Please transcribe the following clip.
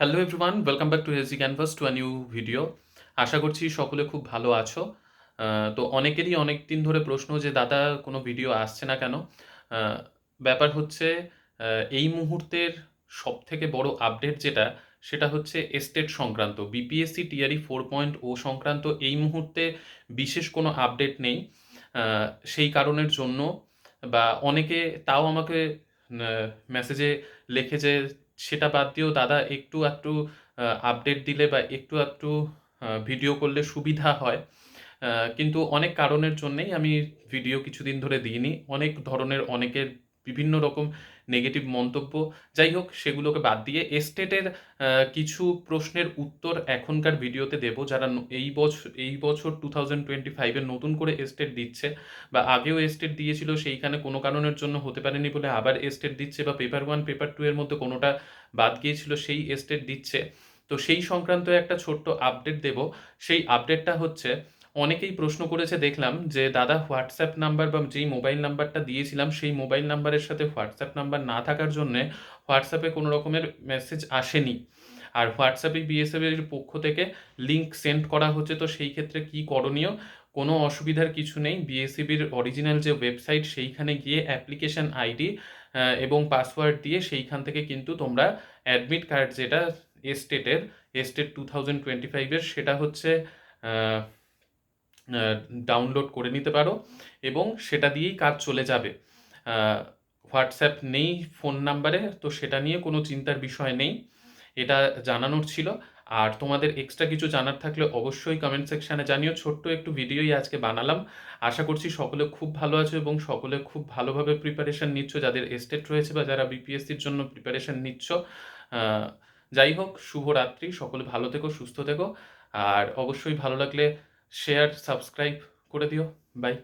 Hello everyone welcome back to AC canvas to a new video আশা করছি সকলে খুব ভালো আছো। তো অনেকেরই অনেক দিন ধরে প্রশ্ন যে, দাদা, কোনো ভিডিও আসছে না কেন? ব্যাপার হচ্ছে এই মুহূর্তের সব থেকে বড় আপডেট যেটা, সেটা হচ্ছে এস্টেট সংক্রান্ত। বিপিএসসি টিআরই ফোর পয়েন্ট ও সংক্রান্ত এই মুহূর্তে বিশেষ কোনো আপডেট নেই। সেই কারণের জন্য বা অনেকে তাও আমাকে মেসেজে লিখেছে সেটা বাদ দিয়েও দাদা একটু একটু আপডেট দিলে বা একটু একটু ভিডিও করলে সুবিধা হয়। কিন্তু অনেক কারণের জন্যেই আমি ভিডিও কিছুদিন ধরে দিইনি। অনেক ধরনের অনেকের বিভিন্ন রকম নেগেটিভ মন্তব্য। যাই হোক, সেগুলোকে বাদ দিয়ে এস্টেটের কিছু প্রশ্নের উত্তর এখনকার ভিডিওতে দেব। যারা এই বছর এই বছর টু থাউজেন্ড টোয়েন্টি ফাইভে নতুন করে এস্টেট দিচ্ছে বা আগেও এস্টেট দিয়েছিল, সেইখানে কোনো কারণের জন্য হতে পারেনি বলে আবার এস্টেট দিচ্ছে বা পেপার ওয়ান, পেপার টু এর মধ্যে কোনোটা বাদ গিয়েছিল, সেই এস্টেট দিচ্ছে। তো সেই সংক্রান্ত একটা ছোট্ট আপডেট দেব। সেই আপডেটটা হচ্ছে, অনেকেই প্রশ্ন করেছে, দেখলাম যে, দাদা হোয়াটসঅ্যাপ নাম্বার বা যেই মোবাইল নাম্বারটা দিয়েছিলাম, সেই মোবাইল নাম্বারের সাথে হোয়াটসঅ্যাপ নাম্বার না থাকার জন্যে হোয়াটসঅ্যাপে কোনো রকমের মেসেজ আসেনি। আর হোয়াটসঅ্যাপে বিএসএফ এর পক্ষ থেকে লিংক সেন্ড করা হচ্ছে, তো সেই ক্ষেত্রে কি করণীয়? কোনো অসুবিধার কিছু নেই। বিএসসিবির অরিজিনাল যে ওয়েবসাইট সেইখানে গিয়ে অ্যাপ্লিকেশন আইডি এবং পাসওয়ার্ড দিয়ে সেইখান থেকে কিন্তু তোমরা অ্যাডমিট কার্ড যেটা এস্টেটের এস্টেট টু থাউজেন্ড টোয়েন্টি ফাইভের সেটা হচ্ছে ডাউনলোড করে নিতে পারো এবং সেটা দিয়েই কাজ চলে যাবে। হোয়াটসঅ্যাপ নেই ফোন নাম্বারে তো সেটা নিয়ে কোনো চিন্তার বিষয় নেই। এটা জানানোর ছিল। আর তোমাদের এক্সট্রা কিছু জানার থাকলে অবশ্যই কমেন্ট সেকশানে জানিও। ছোট্ট একটু ভিডিওই আজকে বানালাম। আশা করছি সকলে খুব ভালো আছো এবং সকলে খুব ভালোভাবে প্রিপারেশন নিচ্ছ। যাদের এস্টেট রয়েছে বা যারা বিপিএসসির জন্য প্রিপারেশন নিচ্ছ যাই হোক, শুভরাত্রি। সকলে ভালো থেকো, সুস্থ থেকো। আর অবশ্যই ভালো লাগলে শেয়ার সাবস্ক্রাইব করে দিও। বাই